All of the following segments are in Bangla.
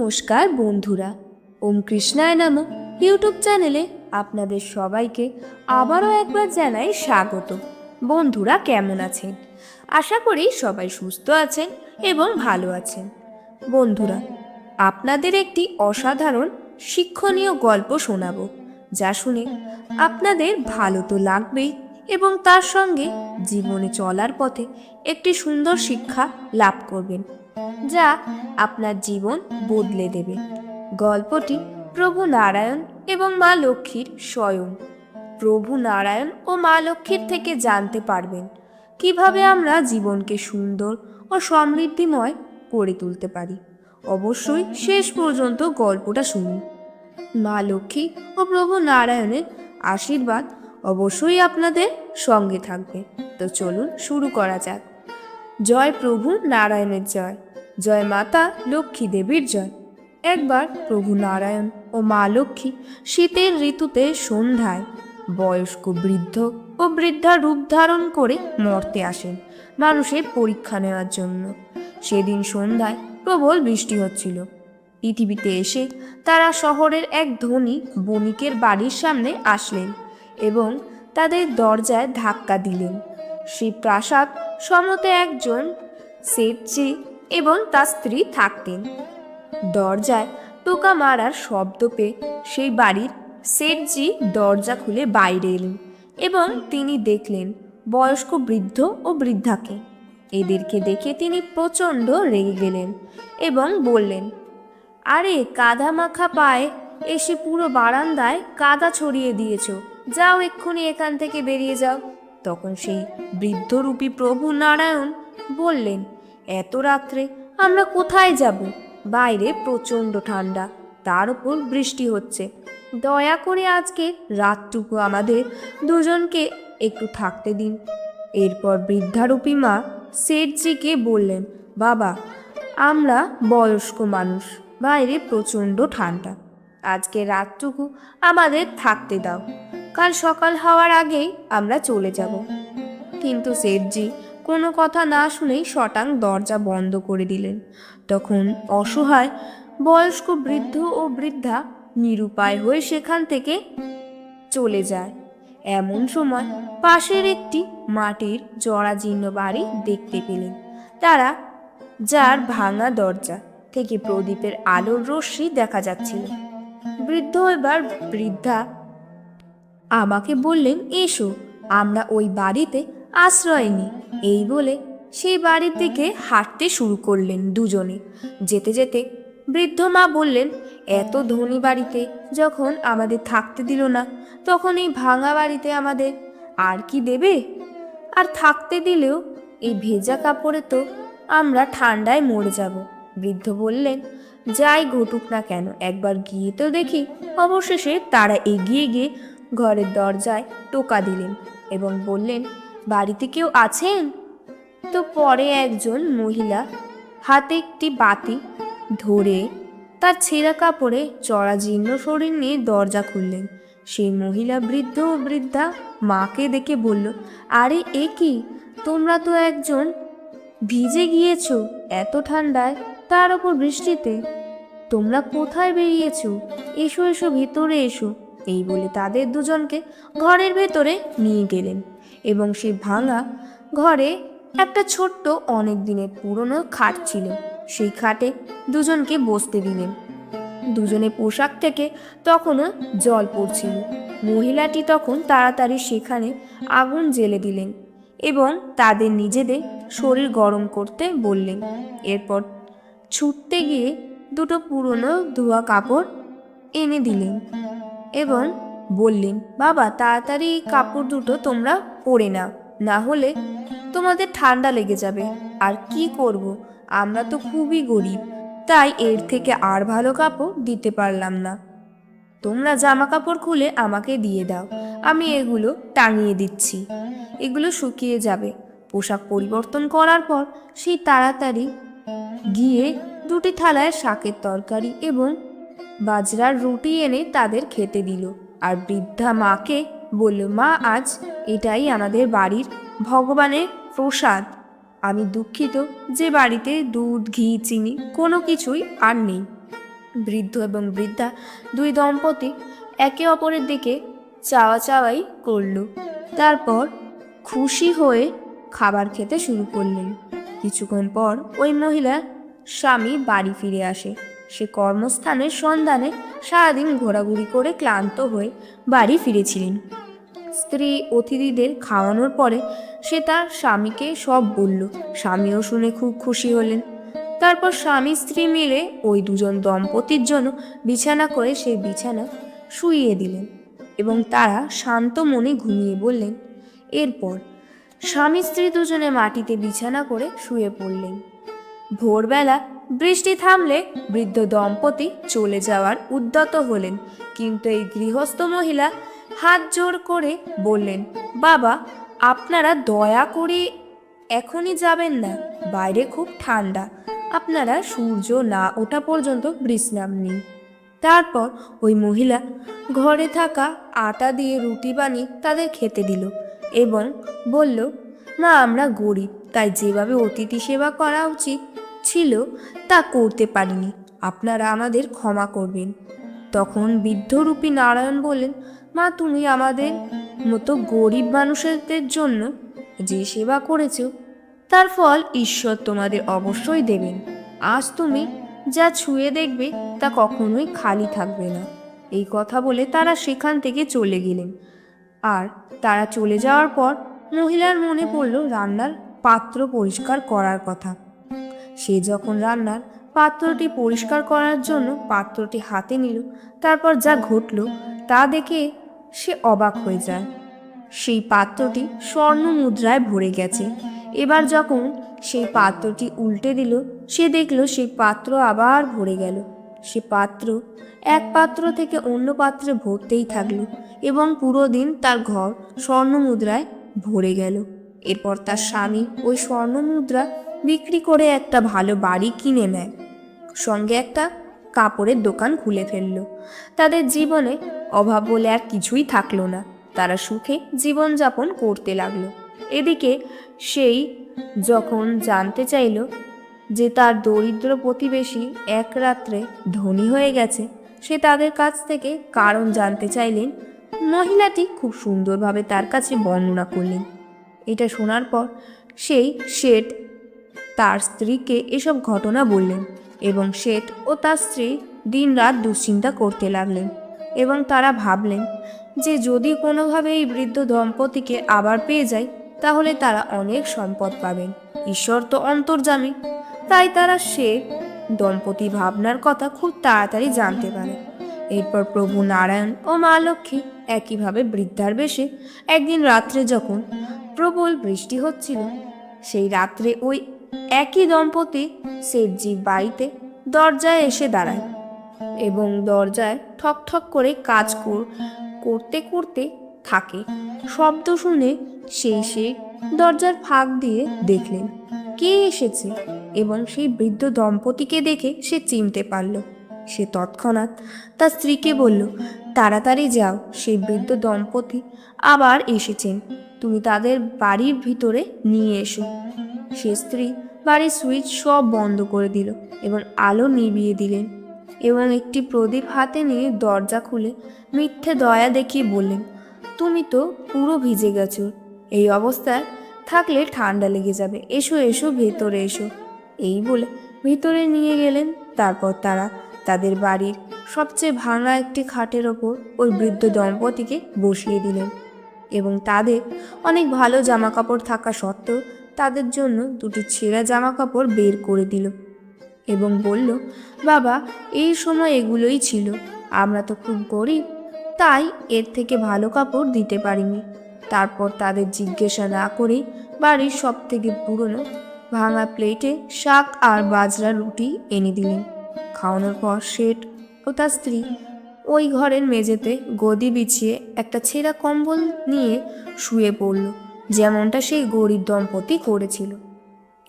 নমস্কার বন্ধুরা, ওম কৃষ্ণায় নাম। ইউটিউব চ্যানেলে আপনাদের সবাইকে আবারও একবার জানাই স্বাগত। বন্ধুরা কেমন আছেন? আশা করি সবাই সুস্থ আছেন এবং ভালো আছেন। বন্ধুরা, আপনাদের একটি অসাধারণ শিক্ষণীয় গল্প শোনাবো, যা শুনে আপনাদের ভালো তো লাগবেই এবং তার সঙ্গে জীবনে চলার পথে একটি সুন্দর শিক্ষা লাভ করবেন। যা আপনার জীবন বদলে দেবে। গল্পটি প্রভু নারায়ণ এবং মা লক্ষ্মীর স্বয়ং। প্রভু নারায়ণ ও মা লক্ষ্মীর থেকে জানতে পারবেন কীভাবে আমরা জীবনকে সুন্দর ও সমৃদ্ধিময় করে তুলতে পারি। অবশ্যই শেষ পর্যন্ত গল্পটা শুনুন। মা লক্ষ্মী ও প্রভু নারায়ণের আশীর্বাদ অবশ্যই আপনাদের সঙ্গে থাকবে। তো চলুন শুরু করা যাক। জয় প্রভু নারায়ণের জয় জয় মাতা লক্ষ্মী দেবীর জয়। একবার প্রভু নারায়ণ ও মা লক্ষ্মী শীতের ঋতুতে সন্ধ্যায় বয়স্ক বৃদ্ধ ও বৃদ্ধা রূপ ধারণ করে মর্তে আসেন মানুষের পরীক্ষা নেওয়ার জন্য। সেদিন সন্ধ্যায় প্রবল বৃষ্টি হচ্ছিল। পৃথিবীতে এসে তারা শহরের এক ধনী বণিকের বাড়ির সামনে আসলেন এবং তাদের দরজায় ধাক্কা দিলেন। সেই প্রাসাদ সমতে একজন সেটজি এবং তার স্ত্রী থাকতেন। দরজায় টোকা মারার শব্দ পেয়ে সেই বাড়ির সেটজি দরজা খুলে বাইরে এলেন এবং তিনি দেখলেন বয়স্ক বৃদ্ধ ও বৃদ্ধাকে। এদেরকে দেখে তিনি প্রচণ্ড রেগে গেলেন এবং বললেন, আরে, কাদা মাখা পায়ে এসে পুরো বারান্দায় কাদা ছড়িয়ে দিয়েছ। যাও এক্ষুনি এখান থেকে বেরিয়ে যাও। তখন সেই বৃদ্ধরূপী প্রভু নারায়ণ বললেন, এত রাত্রে আমরা কোথায় যাব? বাইরে প্রচণ্ড ঠান্ডা তার উপর বৃষ্টি হচ্ছে। দয়া করে আজকে রাতটুকু আমাদের দুজনকে একটু থাকতে দিন। এরপর বৃদ্ধারূপী মা শেঠজিকে বললেন, বাবা, আমরা বয়স্ক মানুষ, বাইরে প্রচণ্ড ঠান্ডা আজকে রাতটুকু আমাদের থাকতে দাও। কাল সকাল হওয়ার আগেই আমরা চলে যাব। কিন্তু শেঠজি কোনো কথা না শুনেই শটাং দরজা বন্ধ করে দিলেন। তখন অসহায়, বয়স্ক বৃদ্ধ ও বৃদ্ধা নিরুপায় হয়ে সেখান থেকে চলে যায়। এমন সময় পাশের একটি মাটির জরাজীর্ণ বাড়ি দেখতে পেলেন। তারা, যার ভাঙা দরজা থেকে প্রদীপের আলোর রশ্মি দেখা যাচ্ছিল। বৃদ্ধ এবার বৃদ্ধা আমাকে বললেন, এসো, আমরা ওই বাড়িতে আশ্রয় নিই। এই বলে সেই বাড়ির দিকে হাঁটতে শুরু করলেন দুজনে। যেতে যেতে বৃদ্ধ মা বললেন, এত ধনী বাড়িতে যখন আমাদের থাকতে দিল না, তখন এই ভাঙা বাড়িতে আমাদের আর কি দেবে? আর থাকতে দিলেও এই ভেজা কাপড়ে তো আমরা ঠান্ডায় মরে যাব। বৃদ্ধ বললেন, যাই ঘটুক না কেন, একবার গিয়ে তো দেখি, অবশেষে তারা এগিয়ে গিয়ে ঘরের দরজায় টোকা দিলেন এবং বললেন, বাড়িতে কেউ আছেন? তো পরে একজন মহিলা হাতে একটি বাতি ধরে তার ছেঁড়া কাপড়ে চড়াজীর্ণ শরীর নিয়ে দরজা খুললেন। সেই মহিলা বৃদ্ধ ও বৃদ্ধা মাকে দেখে বলল, আরে, এ কি? তোমরা তো একজন ভিজে গিয়েছো এত ঠান্ডায়, তার ওপর বৃষ্টিতে। তোমরা কোথায় বেরিয়েছ? এসো এসো, ভেতরে এসো। এই বলে তাদের দুজনকে ঘরের ভেতরে নিয়ে গেলেন এবং সেই ভাঙা ঘরে একটা ছোট্ট অনেক দিনের পুরনো খাট ছিল। সেই খাটে দুজনকে বসতে দিলেন। দুজনে পোশাক থেকে তখনও জল পড়ছিল। মহিলাটি তখন তাড়াতাড়ি সেখানে আগুন জ্বেলে দিলেন এবং তাদের নিজেদের শরীর গরম করতে বললেন। এরপর ছুটতে গিয়ে দুটো পুরনো ধোয়া কাপড় এনে দিলেন। এবং বললেন, বাবা, তাড়াতাড়ি কাপড় দুটো তোমরা পরে নাও, না হলে তোমাদের ঠান্ডা লেগে যাবে। আর কি করব? আমরা তো খুবই গরিব, তাই এর থেকে আর ভালো কাপড় দিতে পারলাম না। তোমরা জামা কাপড় খুলে আমাকে দিয়ে দাও, আমি এগুলো টাঙিয়ে দিচ্ছি। এগুলো শুকিয়ে যাবে। পোশাক পরিবর্তন করার পর সেই তাড়াতাড়ি গিয়ে দুটি থালায় শাকের তরকারি এবং বাজরার রুটি এনে তাদের খেতে দিল। আর বৃদ্ধা মাকে বলল, মা, আজ এটাই আমাদের বাড়ির ভগবানের প্রসাদ। আমি দুঃখিত যে বাড়িতে দুধ, ঘি, চিনি কোনো কিছুই আর নেই বৃদ্ধ এবং বৃদ্ধা দুই দম্পতি একে অপরের দিকে চাওয়া চাওয়াই করল। তারপর খুশি হয়ে খাবার খেতে শুরু করলেন। কিছুক্ষণ পর ওই মহিলার স্বামী বাড়ি ফিরে আসে। সে কর্মস্থানের সন্ধানে সারাদিন ঘোরাঘুরি করে ক্লান্ত হয়ে বাড়ি ফিরেছিলেন। স্ত্রী অতিথিদের খাওয়ানোর পরে সে তার স্বামীকে সব বলল। স্বামীও শুনে খুব খুশি হলেন। তারপর স্বামী স্ত্রী মিলে ওই দুজন দম্পতির জন্য বিছানা করে সেই বিছানা শুইয়ে দিলেন এবং তারা শান্ত মনে ঘুমিয়ে বললেন এরপর স্বামী স্ত্রী দুজনে মাটিতে বিছানা করে শুয়ে পড়লেন। ভোরবেলা বৃষ্টি থামলে বৃদ্ধ দম্পতি চলে যাওয়ার উদ্যত হলেন। কিন্তু এই গৃহস্থ মহিলা হাত জোর করে বললেন, বাবা, আপনারা দয়া করে এখনই যাবেন না। বাইরে খুব ঠান্ডা। আপনারা সূর্য না ওঠা পর্যন্ত বিশ্রাম নিন। তারপর ওই মহিলা ঘরে থাকা আটা দিয়ে রুটি বানিয়ে তাদের খেতে দিল এবং বলল, না, আমরা গরিব, তাই যেভাবে অতিথি সেবা করা উচিত ছিল তা করতে পারিনি। আপনারা আমাদের ক্ষমা করবেন। তখন বৃদ্ধরূপী নারায়ণ বললেন, মা, তুমি আমাদের মতো গরিব মানুষদের জন্য যে সেবা করেছ, তার ফল ঈশ্বর তোমাদের অবশ্যই দেবেন। আজ তুমি যা ছুঁয়ে দেখবে, তা কখনোই খালি থাকবে না। এই কথা বলে তারা সেখান থেকে চলে গেলেন। আর তারা চলে যাওয়ার পর মহিলার মনে পড়ল রান্নার পাত্র পরিষ্কার করার কথা। সে যখন রান্নার পাত্রটি পরিষ্কার করার জন্য পাত্রটি হাতে নিল, তারপর যা ঘটল তা দেখে সে অবাক হয়ে যায়। সেই পাত্রটি স্বর্ণ মুদ্রায় ভরে গেছে। এবার যখন সেই পাত্রটি উল্টে দিল, সে দেখল সেই পাত্র আবার ভরে গেল। সে পাত্র এক পাত্র থেকে অন্য পাত্রে ভরতেই থাকল এবং পুরো দিন তার ঘর স্বর্ণ মুদ্রায় ভরে গেল। এরপর তার স্বামী ওই স্বর্ণ মুদ্রা বিক্রি করে একটা ভালো বাড়ি কিনে নেয়। সঙ্গে একটা কাপড়ের দোকান খুলে ফেলল। তাদের জীবনে অভাব বলে আর কিছুই থাকল না। তারা সুখে জীবনযাপন করতে লাগল। এদিকে সেই যখন জানতে চাইল যে তার দরিদ্র প্রতিবেশী এক রাত্রে ধনী হয়ে গেছে, সে তাদের কাছ থেকে কারণ জানতে চাইলেন, মহিলাটি খুব সুন্দরভাবে তার কাছে বর্ণনা করলেন। এটা শোনার পর সেই শেঠ তার স্ত্রীকে এসব ঘটনা বললেন এবং শেঠ ও তার স্ত্রী দিনরাত দুশ্চিন্তা করতে লাগলেন এবং তারা ভাবলেন যে যদি কোনোভাবে এই বৃদ্ধ দম্পতিকে আবার পেয়ে যায়, তাহলে তারা অনেক সম্পদ পাবেন। ঈশ্বর তো অন্তর্জামী তাই তারা সে দম্পতি ভাবনার কথা খুব তাড়াতাড়ি জানতে পারে। এরপর প্রভু নারায়ণ ও মা লক্ষ্মী একইভাবে বৃদ্ধার বেশে একদিন রাত্রে যখন প্রবল বৃষ্টি হচ্ছিল, সেই রাত্রে ওই একই দম্পতি শেঠজির বাড়িতে দরজায় এসে দাঁড়ায় এবং দরজায় ঠক ঠক করে কাজ কর- করতে করতে থাকে। শব্দ শুনে সেই সে দরজার ফাঁক দিয়ে দেখলেন, কে এসেছে? এবং সেই বৃদ্ধ দম্পতিকে দেখে সে চিনতে পারল। সে তৎক্ষণাৎ তার স্ত্রীকে বলল, তাড়াতাড়ি যাও, সেই বৃদ্ধ দম্পতি আবার এসেছেন। তুমি তাদের বাড়ির ভিতরে নিয়ে এসো। সে স্ত্রী বাড়ির সুইচ সব বন্ধ করে দিল এবং আলো নিভিয়ে দিলেন এবং একটি প্রদীপ হাতে নিয়ে দরজা খুলে মিথ্যে দয়া দেখিয়ে বললেন, তুমি তো পুরো ভিজে গেছো। এই অবস্থায় থাকলে ঠান্ডা লেগে যাবে। এসো এসো, ভেতরে এসো। এই বলে ভিতরে নিয়ে গেলেন। তারপর তারা তাদের বাড়ির সবচেয়ে ভাঙা একটি খাটের ওপর ওই বৃদ্ধ দম্পতিকে বসিয়ে দিলেন এবং তাদের অনেক ভালো জামা কাপড় থাকা সত্ত্বেও তাদের জন্য দুটি ছেঁড়া জামা কাপড় বের করে দিল এবং বলল, বাবা, এই সময় এগুলোই ছিল। আমরা তো খুব গরিব, তাই এর থেকে ভালো কাপড় দিতে পারিনি। তারপর তাদের জিজ্ঞাসা না করেই বাড়ির সব থেকে পুরনো ভাঙা প্লেটে শাক আর বাজরা রুটি এনে দিলেন। খাওয়ানোর পর শেঠ ও তার স্ত্রী ওই ঘরের মেঝেতে গদি বিছিয়ে একটা ছেঁড়া কম্বল নিয়ে শুয়ে পড়ল। যেমনটা সেই গরিব দম্পতি করেছিল।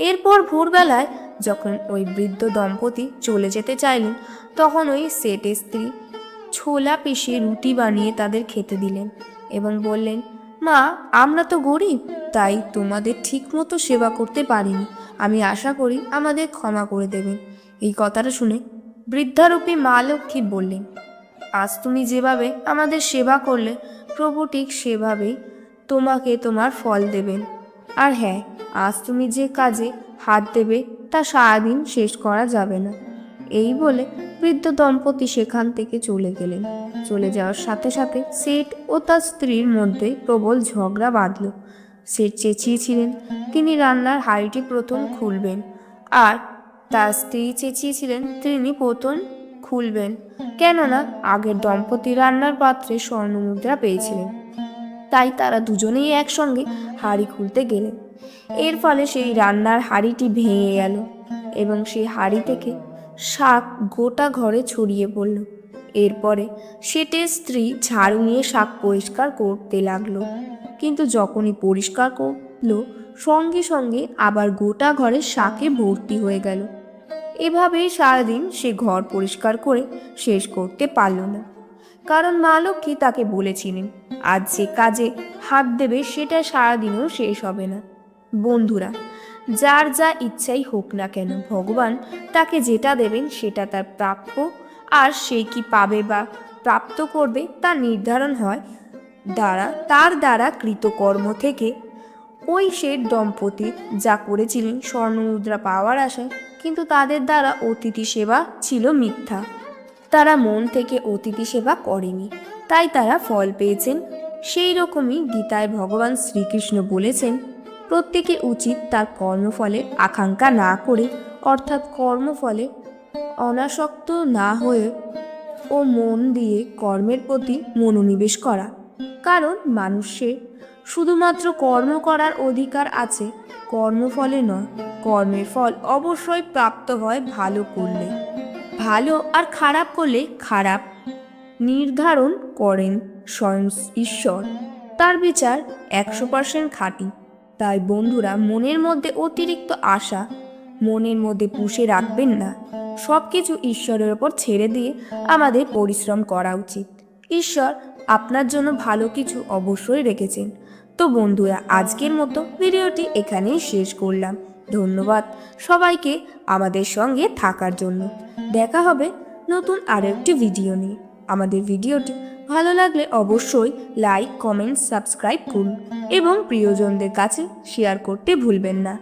এরপর ভোরবেলায় যখন ওই বৃদ্ধ দম্পতি চলে যেতে চাইলেন, তখন ওই সেটের স্ত্রী ছোলা পিষে রুটি বানিয়ে তাদের খেতে দিলেন এবং বললেন, মা, আমরা তো গরিব, তাই তোমাদের ঠিকমতো সেবা করতে পারিনি। আমি আশা করি আমাদের ক্ষমা করে দেবেন। এই কথাটা শুনে বৃদ্ধারূপী মা লক্ষ্মী বললেন, আজ তুমি যেভাবে আমাদের সেবা করলে, প্রভু ঠিক সেভাবেই তোমাকে তোমার ফল দেবেন আর হ্যাঁ আজ তুমি যে কাজে হাত দেবে, তা সারাদিন শেষ করা যাবে না। এই বলে বৃদ্ধ দম্পতি সেখান থেকে চলে গেলেন। চলে যাওয়ার সাথে সাথে সেট ও তার স্ত্রীর মধ্যে প্রবল ঝগড়া বাঁধল। সেট চেঁচিয়েছিলেন, তিনি রান্নার হাঁড়িটি প্রথম খুলবেন, আর তার স্ত্রী চেঁচিয়েছিলেন, তিনি প্রথম খুলবেন। কেননা, আগের দম্পতি রান্নার পাত্রে স্বর্ণমুদ্রা পেয়েছিলেন। তাই তারা দুজনেই একসঙ্গে হাঁড়ি খুলতে গেলেন এর ফলে সেই রান্নার হাঁড়িটি ভেঙে গেল এবং সেই হাঁড়ি থেকে শাক গোটা ঘরে ছড়িয়ে পড়ল। এরপরে সেটের স্ত্রী ঝাড়ু নিয়ে শাক পরিষ্কার করতে লাগল। কিন্তু যখনই পরিষ্কার করল, সঙ্গে সঙ্গে আবার গোটা ঘরে শাকে ভর্তি হয়ে গেল। এভাবেই সারাদিন সে ঘর পরিষ্কার করে শেষ করতে পারল না। কারণ মা লক্ষ্মী তাকে বলেছিলেন, আজ যে কাজে হাত দেবে সেটা সারাদিনও শেষ হবে না। বন্ধুরা, যার যা ইচ্ছাই হোক না কেন, ভগবান তাকে যেটা দেবেন সেটা তার প্রাপ্য, আর সে কি পাবে বা প্রাপ্ত করবে তা নির্ধারণ হয়। দ্বারা, তার দ্বারা কৃতকর্ম থেকে। ওই শেঠ দম্পতি যা করেছিলেন স্বর্ণমুদ্রা পাওয়ার আশায়, কিন্তু তাদের দ্বারা অতিথি সেবা ছিল মিথ্যা। তারা মন থেকে অতিথি সেবা করেনি। তাই তারা ফল পেয়েছেন। সেই রকমই গীতায় ভগবান শ্রীকৃষ্ণ বলেছেন, প্রত্যেকে উচিত তার কর্মফলের আকাঙ্ক্ষা না করে, অর্থাৎ কর্মফলে অনাসক্ত না হয়ে ও মন দিয়ে কর্মের প্রতি মনোনিবেশ করা। কারণ মানুষের শুধুমাত্র কর্ম করার অধিকার আছে, কর্মফলে নয়, কর্মের ফল অবশ্যই প্রাপ্ত হয় ভালো করলে। ভালো আর খারাপ করলে খারাপ। নির্ধারণ করেন স্বয়ং ঈশ্বর। তার বিচার একশো পার্সেন্ট খাঁটি। তাই বন্ধুরা, মনের মধ্যে অতিরিক্ত আশা, মনের মধ্যে পুষে রাখবেন না। সব কিছু ঈশ্বরের ওপর ছেড়ে দিয়ে আমাদের পরিশ্রম করা উচিত। ঈশ্বর আপনার জন্য ভালো কিছু অবশ্যই রেখেছেন। তো বন্ধুরা, আজকের মতো ভিডিওটি এখানেই শেষ করলাম। ধন্যবাদ সবাইকে আমাদের সঙ্গে থাকার জন্য। দেখা হবে নতুন আরও একটি ভিডিও নিয়ে। আমাদের ভিডিওটি ভালো লাগলে অবশ্যই লাইক, কমেন্ট, সাবস্ক্রাইব করুন এবং প্রিয়জনদের কাছে শেয়ার করতে ভুলবেন না।